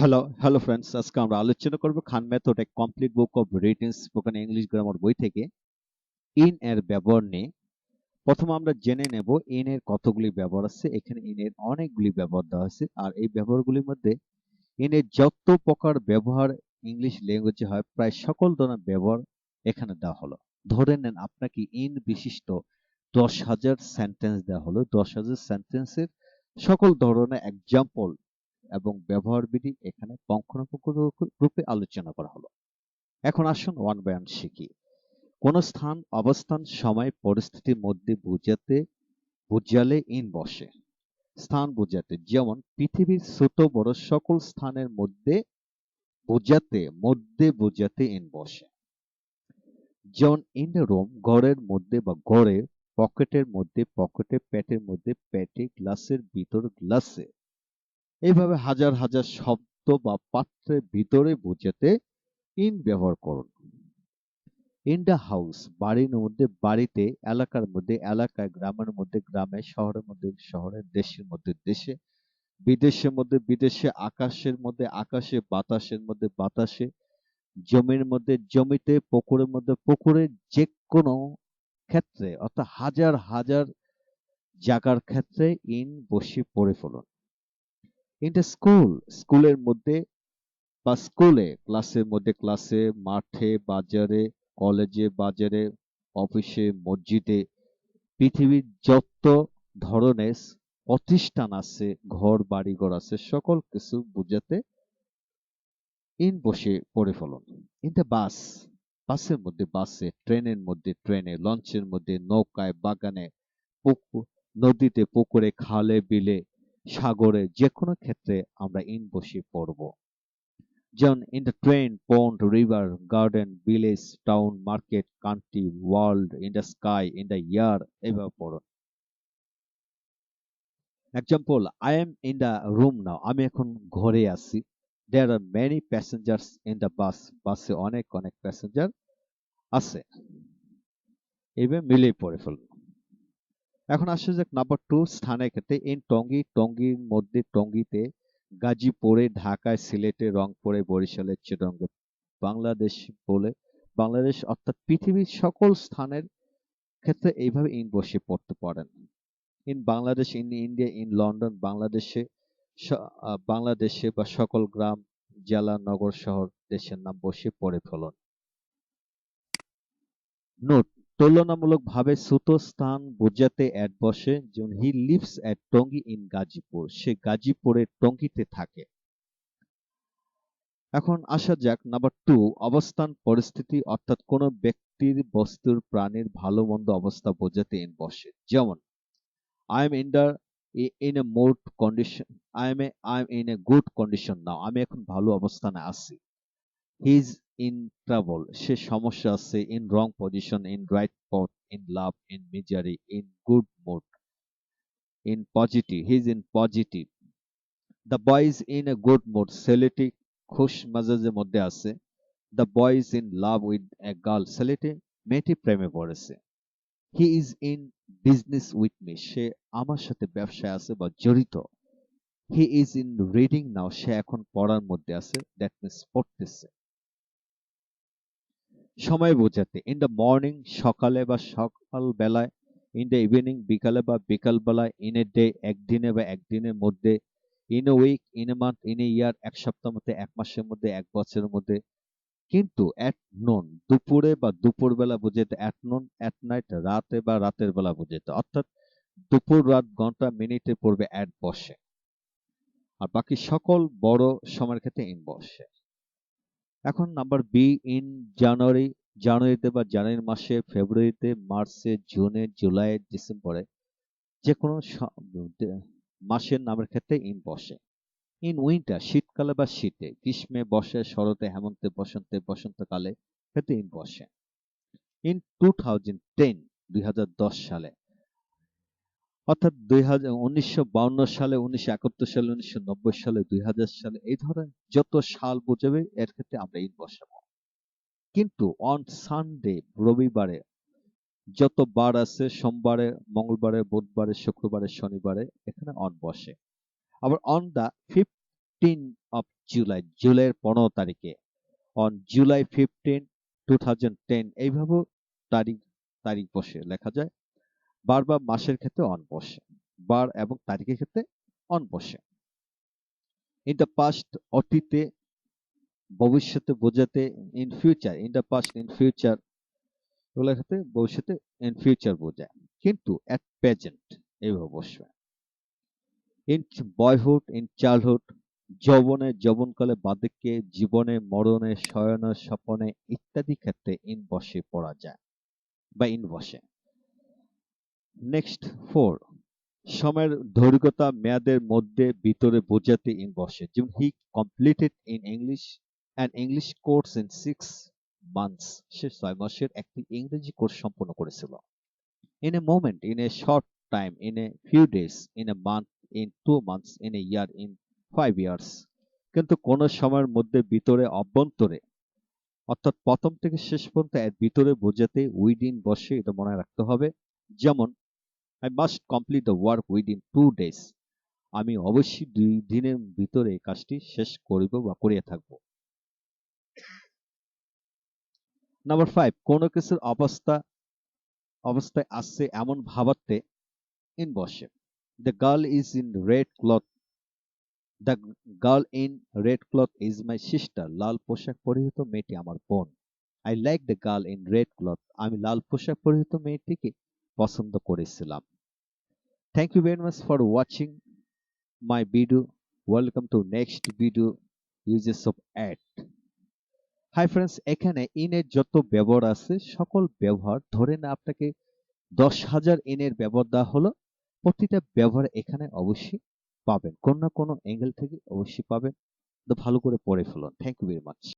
Hello hello friends আজকে আমরা আলোচনা করব খান মেথড এক complete book of written spoken English grammar বই থেকে ইন এর ব্যবহার নিয়ে। প্রথমে আমরা জেনে নেব ইন এর কতগুলি ব্যবহার আছে, এখানে ইন এর অনেকগুলি ব্যবহার দেওয়া আছে, আর এই ব্যবহারগুলির মধ্যে ইন এর যত প্রকার ব্যবহার ইংলিশ ল্যাঙ্গুয়েজে হয়, প্রায় সকল ধরনের ব্যবহার এখানে দেওয়া হলো। ধরে নেন আপনাকে ইন বিশিষ্ট দশ হাজার সেন্টেন্স দেওয়া হলো। দশ হাজার সেন্টেন্সের সকল ধরনের এক্সাম্পল এবং ব্যবহার বিধি এখানে পঙ্খানুপুঙ্খ রূপে আলোচনা করা হলো। এখন আসুন ওয়ান বাই ওয়ান শিখি। কোন স্থান, অবস্থান, সময়, পরিস্থিতির মধ্যে বুঝাতে, বুঝালে ইন বসে। স্থান বুঝাতে, যেমন পৃথিবীর ছোট বড় সকল স্থানের মধ্যে বুঝাতে মধ্যে বুঝাতে ইন বসে। যেমন ইন রুম ঘরের মধ্যে বা ঘরে পকেটের মধ্যে, পকেটে, পেটের মধ্যে, পেটে, গ্লাসের ভিতর, গ্লাসে। এইভাবে হাজার হাজার শব্দ বা পাত্রের ভিতরে বোঝাতে ইন ব্যবহার করুন। ইন দ্য হাউস বাড়ির মধ্যে, বাড়িতে, এলাকার মধ্যে, এলাকায়, গ্রামের মধ্যে, গ্রামে, শহরের মধ্যে শহরে দেশের মধ্যে, দেশে, বিদেশের মধ্যে, বিদেশে, আকাশের মধ্যে, আকাশে, বাতাসের মধ্যে, বাতাসে, জমির মধ্যে, জমিতে, পুকুরের মধ্যে, পুকুরে যে কোনো ক্ষেত্রে, অর্থাৎ হাজার হাজার জায়গার ক্ষেত্রে ইন বসে পড়ে ফেলুন। ইন দ্য স্কুল স্কুলের মধ্যে বা স্কুলে ক্লাসের মধ্যে ক্লাসে মাঠে, বাজারে কলেজে বাজারে অফিসে মসজিদে, পৃথিবীর যত ধরনের প্রতিষ্ঠান আছে, ঘর, বাড়িঘর আছে, সকল কিছু বুঝাতে ইন বসে পড়ে ফেলুন। ইন দ্য বাস বাসের মধ্যে বাসে ট্রেনের মধ্যে, ট্রেনে লঞ্চের মধ্যে, নৌকায়, বাগানে পুকুর নদীতে, পুকুরে, খালে, বিলে সাগরে যে কোনো ক্ষেত্রে আমরা ইন বসে পড়ব। যেমন in the train pond river garden village town market country world in the sky in the year এভাবে পড়ুন example I am in the room now আমি এখন ঘরে আছি। There are many passengers in the bus বাসে অনেক অনেক passenger আছে। এভাবে মিলেই পড়ে ফেলুন এখন আসছে যে নাম্বার টু স্থানের ক্ষেত্রে ইন টঙ্গী, টঙ্গীর মধ্যে টঙ্গীতে গাজীপুরে, ঢাকায়, সিলেটে, রংপুরে, বরিশালে চিটঙ্গে বাংলাদেশ বলে বাংলাদেশ অর্থাৎ পৃথিবীর সকল স্থানের ক্ষেত্রে এইভাবে ইন বসে পড়তে পারেন। In Bangladesh, in India, in London, বাংলাদেশে বাংলাদেশে বা সকল গ্রাম, জেলা, নগর, শহর দেশের নাম বসে পড়ে ফেলুন। নোট তুলনামূলকভাবে ছোট স্থান বোঝাতে অ্যাড বসে যেমন he lives at Tongi in Gazipur. সে গাজীপুরের টঙ্গীতে থাকে। এখন আসা যাক, নাম্বার টু, অবস্থান, পরিস্থিতি, অর্থাৎ কোন ব্যক্তির বস্তুর প্রাণীর ভালো মন্দ অবস্থা বোঝাতে ইন বসে। যেমন I am in the in a mode condition I am a I am in a good condition now আমি এখন ভালো অবস্থানে আছি। হি ইজ ইন ট্রাবল সে সমস্যা আছে in wrong position in right পথ in love in misery in good mood in positive he is in positive the boy in a good mood ছেলেটি খুশ মেজাজের মধ্যে আছে। The boy in love with a girl ছেলেটি মেয়েটি প্রেমে পড়েছে। He is in business with me সে আমার সাথে ব্যবসায় আছে বা জড়িত। He is in reading now সে এখন পড়ার মধ্যে আছে। দ্যাট মিনস পড়তেছে। সময় বোঝাতে ইন দ্য মর্নিং সকালে বা সকাল বেলায় ইন দ্য ইভিনিং বিকালে বা বিকাল বেলায় ইন এ ডে একদিনে বা একদিনের মধ্যে in a week in a month in a year এক সপ্তাহের মধ্যে, এক মাসের মধ্যে, এক বছরের মধ্যে। কিন্তু অ্যাট নোন দুপুরে বা দুপুর বেলা বুঝাইতে অ্যাট নোন অ্যাট নাইট রাতে বা রাতের বেলা বুঝাইতে। অর্থাৎ দুপুর, রাত, ঘণ্টা মিনিটে পড়বে অ্যাট বসে। আর বাকি সকল বড় সময়ের ক্ষেত্রে ইন বসে। এখন নাম্বার বি ইন জানুয়ারি জানুয়ারিতে বা জানুয়ারি মাসে ফেব্রুয়ারিতে মার্চে জুনে জুলাই ডিসেম্বরে যে কোনো মাসের নামের ক্ষেত্রে ইন বসে। ইন উইন্টার শীতকালে বা শীতে, গ্রীষ্মে বসে, শরতে, হেমন্তে, বসন্তে, বসন্তকালে ক্ষেত্রে ইন বসে। ইন টু থাউজেন্ড টেন দুই হাজার দশ সালে অর্থাৎ দুই হাজার সালে, উনিশশো একাত্তর সালে, উনিশশো নব্বই সালে দুই হাজার সালে এই ধরনের যত সাল বোঝাবে এর ক্ষেত্রে আমরা ঈদ বসাবো। কিন্তু অন সানডে রবিবারে যত বার আছে, সোমবারে, মঙ্গলবারে, বুধবারে, শুক্রবারে, শনিবারে, এখানে অন বসে। আবার on the fifteen of July জুলাইয়ের পনেরো তারিখে on July fifteen two thousand ten এইভাবেও তারিখ তারিখ বসে, লেখা যায়। বার বা মাসের ক্ষেত্রে অন বসে। বার এবং তারিখের ক্ষেত্রে অন বসে। ইন দ্য পাস্ট অতীতে, ভবিষ্যতে বোঝাতে in future in the past in future এগুলোর ক্ষেত্রে ভবিষ্যতে ইন ফিউচার বোঝায়। কিন্তু অ্যাট প্রেজেন্ট এইভাবে বসবে ইন বয়হুড ইন চাইল্ডহুড যৌবনে, যৌবনকালে বার্ধক্যে জীবনে, মরণে, শয়নে, স্বপনে ইত্যাদি ক্ষেত্রে ইন বসে পড়া যায় বা ইন বসে। নেক্সট ফোর সময়ের দৈর্ঘ্যতা মেয়াদের মধ্যে ভিতরে বোঝাতে ইন বসে যেমন he completed in English and English course in six months সে ছয় মাসের একটি ইংরেজি কোর্স সম্পন্ন করেছিল। In a moment in a short time in a few days in a month in two months in a year in five years কিন্তু কোন সময়ের মধ্যে ভিতরে অভ্যন্তরে, অর্থাৎ প্রথম থেকে শেষ পর্যন্ত এর ভিতরে বোঝাতে উইদিন বসে এটা মনে রাখতে হবে। যেমন I must complete the work within two days আমি অবশ্যই দুই দিনের ভিতরে কাজটি শেষ করিব বা করিয়া থাকব। নাম্বার ফাইভ কোন কিছুর অবস্থা, অবস্থায় আসছে এমন ভাবাতে ইন বসে। The girl is in red cloth the girl in red cloth is my sister লাল পোশাক পরিহিত মেয়েটি আমার বোন। I like the girl in red cloth আমি লাল পোশাক পরিহিত মেয়েটিকে পছন্দ করেছিলাম। Thank you very much for watching my video welcome to next video uses of at hi friends এখানে ইনের যত ব্যবহার আছে, সকল ব্যবহার ধরে না আপনাকে দশ হাজার ইনের ব্যবহার দেওয়া হলো। প্রতিটা ব্যবহার এখানে অবশ্যই পাবেন। কোন না কোনো অ্যাঙ্গেল থেকে অবশ্যই পাবেন। ভালো করে পড়ে ফেলুন। Thank you very much